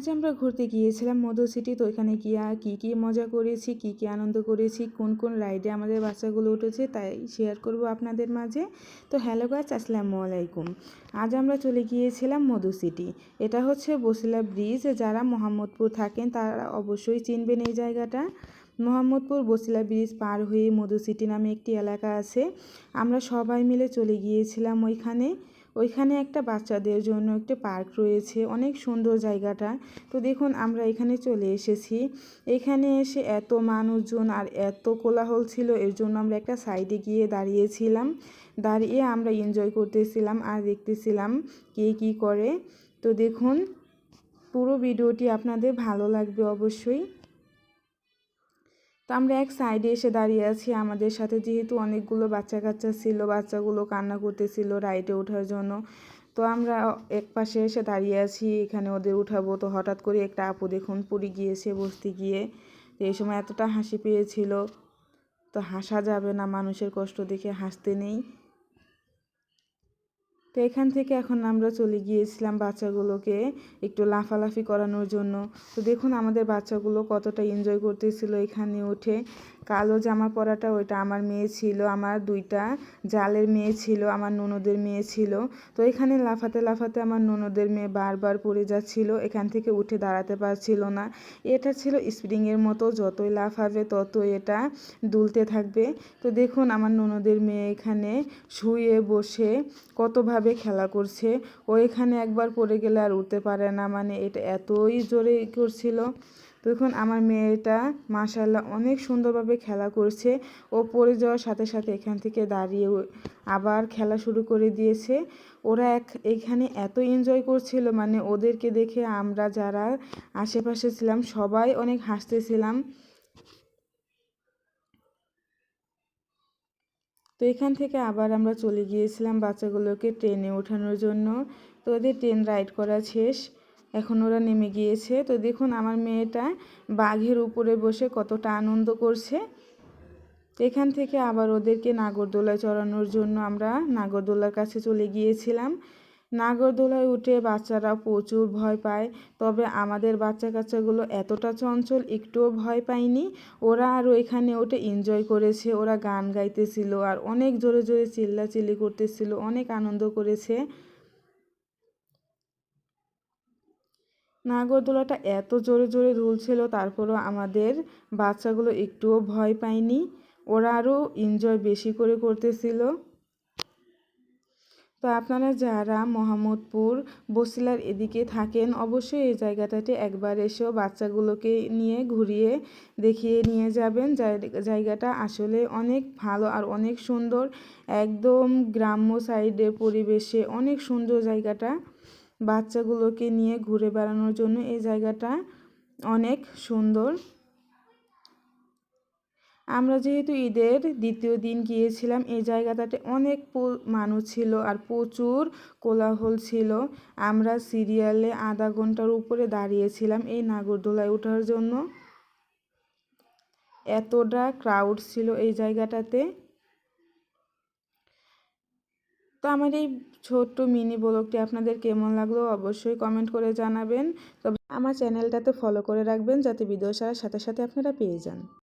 আজ আমরা ঘুরতে গিয়েছিলাম মধু সিটি, তো ওইখানে গিয়ে কী কী মজা করেছি, কী কী আনন্দ করেছি, কোন কোন রাইডে আমাদের বাচ্চাগুলো উঠেছে তাই শেয়ার করব আপনাদের মাঝে। তো হ্যালো গাছ আসসালামু আলাইকুম। আজ আমরা চলে গিয়েছিলাম মধু সিটি। এটা হচ্ছে বসিলা ব্রিজ যারা মোহাম্মদপুর থাকেন তারা অবশ্যই চিনবেন এই জায়গাটা। মোহাম্মদপুর বসিলা ব্রিজ পার হয়ে মধু সিটি নামে একটি এলাকা আছে। আমরা সবাই মিলে চলে গিয়েছিলাম ওইখানে। ওইখানে একটা বাচ্চাদের জন্য একটা পার্ক রয়েছে, অনেক সুন্দর জায়গাটা। তো দেখুন, আমরা এখানে চলে এসেছি। এখানে এসে এত মানুষজন আর এত কোলাহল ছিল, এর জন্য আমরা একটা সাইডে গিয়ে দাঁড়িয়েছিলাম। দাঁড়িয়ে আমরা এনজয় করতেছিলাম আর দেখতেছিলাম কে কী করে। তো দেখুন, পুরো ভিডিওটি আপনাদের ভালো লাগবে অবশ্যই। তো আমরা এক সাইডে এসে দাঁড়িয়ে আছি আমাদের সাথে। যেহেতু অনেকগুলো বাচ্চা কাচ্চা ছিল, বাচ্চাগুলো কান্না করতেছিল রাইডে ওঠার জন্য। তো আমরা এক পাশে এসে দাঁড়িয়ে আছি, এখানে ওদের উঠাবো। তো হঠাৎ করে একটা আপু দেখুন পুরী গিয়েছে বসতে গিয়ে। তো এই সময় এতটা হাসি পেয়েছিল। তো হাসা যাবে না মানুষের কষ্ট দেখে, হাসতে নেই। তো এখান থেকে এখন আমরা চলে গিয়েছিলাম বাচ্চাগুলোকে একটু লাফালাফি করানোর জন্য। তো দেখুন আমাদের বাচ্চাগুলো কতটা এনজয় করতেছিল এখানে উঠে। কালো জামা পরাটা ওইটা আমার মেয়ে ছিল, আমার দুইটা জালের মেয়ে ছিল, আমার ননদের মেয়ে ছিল। তো এখানে লাফাতে লাফাতে আমার ননদের মেয়ে বারবার পড়ে যাচ্ছিল, এখান থেকে উঠে দাঁড়াতে পারছিল না। এটা ছিল স্প্রিংয়ের মতো, যতই লাফাবে ততই এটা দুলতে থাকবে। তো দেখুন আমার ননদের মেয়ে এখানে শুয়ে বসে কতভাবে খেলা করছে, ও এখানে একবার পড়ে গেলে আর উঠতে পারে না মানে এটা এতই জোরে করছিল। তখন আমার মেয়েটা মাশাল্লাহ অনেক সুন্দরভাবে খেলা করছে। ও পড়ে যাওয়ার সাথে সাথে এখান থেকে দাঁড়িয়ে আবার খেলা শুরু করে দিয়েছে। ওরা এক, এখানে এত এনজয় করছিল মানে ওদেরকে দেখে আমরা যারা আশেপাশে ছিলাম সবাই অনেক হাসতেছিলাম। এখান থেকে আবার আমরা চলে গিয়েছিলাম বাচ্চাগুলোকে ট্রেনে ওঠানোর জন্য। তো ওদের ট্রেন রাইড করা শেষ। এখন ওরা নেমে গিয়েছে। তো দেখুন আমার মেয়েটা বাঘের উপরে বসে কতটা আনন্দ করছে। এখান থেকে আবার ওদেরকে নাগরদোলায় চড়ানোর জন্য আমরা নাগরদোলার কাছে চলে গিয়েছিলাম। নাগরদোলায় উঠে বাচ্চারা প্রচুর ভয় পায়। তবে আমাদের বাচ্চা কাচ্চাগুলো এতটা চঞ্চল, একটুও ভয় পায়নি। ওরা আরও এখানে উঠে এনজয় করেছে। ওরা গান গাইতেছিল আর অনেক জোরে জোরে চিল্লাচিল্লি করতেছিল, অনেক আনন্দ করেছে। নাগরদোলাটা এত জোরে জোরে দুলছিল, তারপরও আমাদের বাচ্চাগুলো একটুও ভয় পায়নি। ওরা আরও এনজয় বেশি করে করতেছিল। তো আপনারা যারা মোহাম্মদপুর, বসিলার এদিকে থাকেন, অবশ্যই এই জায়গাটাতে একবার এসেও বাচ্চাগুলোকে নিয়ে ঘুরিয়ে দেখিয়ে নিয়ে যাবেন। জায়গাটা আসলে অনেক ভালো আর অনেক সুন্দর। একদম গ্রাম্য সাইডের পরিবেশে অনেক সুন্দর জায়গাটা। বাচ্চাগুলোকে নিয়ে ঘুরে বেড়ানোর জন্য এই জায়গাটা অনেক সুন্দর। আমরা যেহেতু ঈদের দ্বিতীয় দিন গিয়েছিলাম, এই জায়গাটাতে অনেক মানুষ ছিল আর প্রচুর কোলাহল ছিল। আমরা সিরিয়ালে আধা ঘণ্টার উপরে দাঁড়িয়েছিলাম এই নাগরদোলায় ওঠার জন্য। এতটা ক্রাউড ছিল এই জায়গাটাতে। তো আমার এই ছোট্ট মিনি ব্লগটি আপনাদের কেমন লাগল অবশ্যই কমেন্ট করে জানাবেন। তবে আমার চ্যানেলটাতে ফলো করে রাখবেন যাতে ভিডিও সারার সাথে সাথে আপনারা পেয়ে যান।